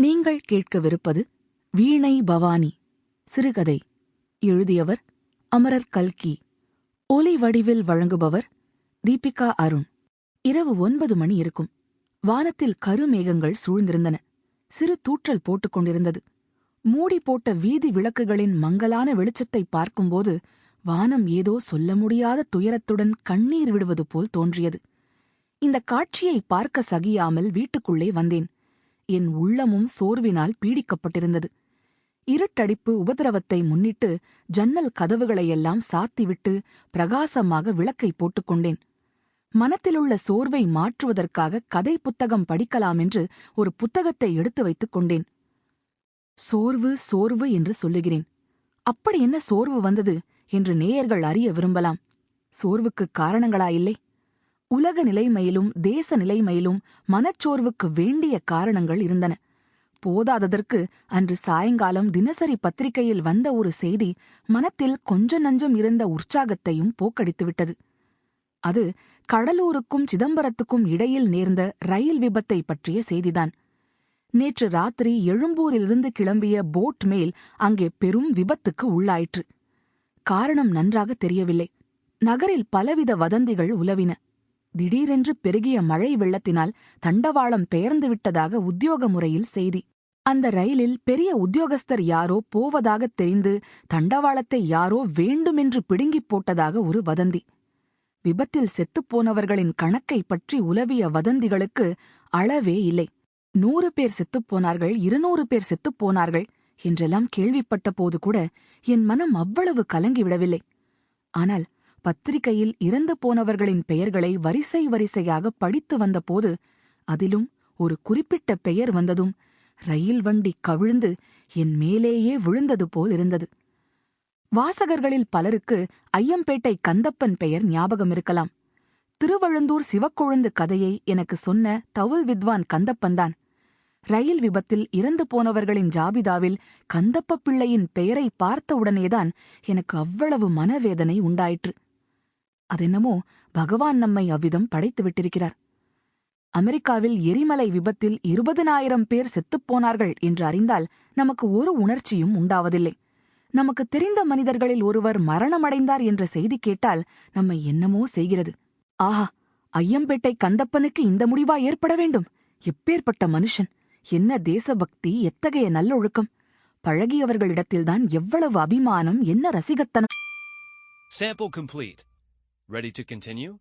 நீங்கள் கேட்கவிருப்பது வீணை பவானி. சிறுகதை. எழுதியவர் அமரர் கல்கி. ஒலி வடிவில் வழங்குபவர் தீபிகா அருண். இரவு ஒன்பது மணி இருக்கும். வானத்தில் கருமேகங்கள் சூழ்ந்திருந்தன. சிறு தூற்றல் போட்டுக் கொண்டிருந்தது. மூடி போட்ட வீதி விளக்குகளின் மங்கலான வெளிச்சத்தை பார்க்கும்போது வானம் ஏதோ சொல்ல முடியாத துயரத்துடன் கண்ணீர் விடுவது போல் தோன்றியது. இந்த காட்சியை பார்க்க சகியாமல் வீட்டுக்குள்ளே வந்தேன். என் உள்ளமும் சோர்வினால் பீடிக்கப்பட்டிருந்தது. இருட்டடிப்பு உபதிரவத்தை முன்னிட்டு ஜன்னல் கதவுகளையெல்லாம் சாத்திவிட்டு பிரகாசமாக விளக்கை போட்டுக்கொண்டேன் மனத்திலுள்ள சோர்வை மாற்றுவதற்காக கதை புத்தகம் படிக்கலாம் என்று ஒரு புத்தகத்தை எடுத்து வைத்துக் கொண்டேன். சோர்வு சோர்வு என்று சொல்லுகிறேன். அப்படி என்ன சோர்வு வந்தது என்று நேயர்கள் அறிய விரும்பலாம். சோர்வுக்கு காரணங்களாயில்லை உலக நிலைமையிலும் தேச நிலைமையிலும் மனச்சோர்வுக்கு வேண்டிய காரணங்கள் இருந்தன. போதாததற்கு அன்று சாயங்காலம் தினசரி பத்திரிகையில் வந்த ஒரு செய்தி மனத்தில் கொஞ்ச நஞ்சம் இருந்த உற்சாகத்தையும் போக்கடித்துவிட்டது. அது கடலூருக்கும் சிதம்பரத்துக்கும் இடையில் நேர்ந்த ரயில் விபத்தை பற்றிய செய்திதான். நேற்று ராத்திரி எழும்பூரிலிருந்து கிளம்பிய போட் மேல் அங்கே பெரும் விபத்துக்கு உள்ளாயிற்று. காரணம் நன்றாக தெரியவில்லை. நகரில் பலவித வதந்திகள் உலவின. திடீரென்று பெருகிய மழை வெள்ளத்தினால் தண்டவாளம் பெயர்ந்து விட்டதாக உத்தியோக முறையில் செய்தி. அந்த ரயிலில் பெரிய உத்தியோகஸ்தர் யாரோ போவதாகத் தெரிந்து தண்டவாளத்தை யாரோ வேண்டுமென்று பிடுங்கிப் போட்டதாக ஒரு வதந்தி. விபத்தில் செத்துப்போனவர்களின் கணக்கை பற்றி உலவிய வதந்திகளுக்கு அளவே இல்லை. நூறு பேர் செத்துப்போனார்கள் இருநூறு பேர் செத்துப்போனார்கள் என்றெல்லாம் கேள்விப்பட்ட போது கூட என் மனம் அவ்வளவு கலங்கிவிடவில்லை. ஆனால் பத்திரிகையில் இறந்து போனவர்களின் பெயர்களை வரிசை வரிசையாக படித்து வந்தபோது அதிலும் ஒரு குறிப்பிட்ட பெயர் வந்ததும் ரயில் வண்டி கவிழ்ந்து என் மேலேயே விழுந்தது போல் இருந்தது. வாசகர்களில் பலருக்கு ஐயம்பேட்டை கந்தப்பன் பெயர் ஞாபகம் இருக்கலாம். திருவழுந்தூர் சிவக்கொழுந்து கதையை எனக்கு சொன்ன தவுல் வித்வான் கந்தப்பன்தான் ரயில் விபத்தில் இறந்து போனவர்களின் ஜாபிதாவில் கந்தப்ப பிள்ளையின் பெயரை பார்த்தவுடனேதான் எனக்கு அவ்வளவு மனவேதனை உண்டாயிற்று. அதென்னமோ பகவான் நம்மை அவ்விதம் படைத்து விட்டிருக்கிறார். அமெரிக்காவில் எரிமலை விபத்தில் இருபதனாயிரம் பேர் செத்துப்போனார்கள் என்று அறிந்தால் நமக்கு ஒரு உணர்ச்சியும் உண்டாவதில்லை. நமக்கு தெரிந்த மனிதர்களில் ஒருவர் மரணமடைந்தார் என்ற செய்தி கேட்டால் நம்மை என்னமோ செய்கிறது. ஆஹா ஐயம்பேட்டை கந்தப்பனுக்கு இந்த முடிவா ஏற்பட வேண்டும்? எப்பேற்பட்ட மனுஷன்? என்ன தேசபக்தி எத்தகைய நல்லொழுக்கம்? பழகியவர்களிடத்தில்தான் எவ்வளவு அபிமானம் என்ன ரசிகத்தனம்? Sample complete. Ready to continue?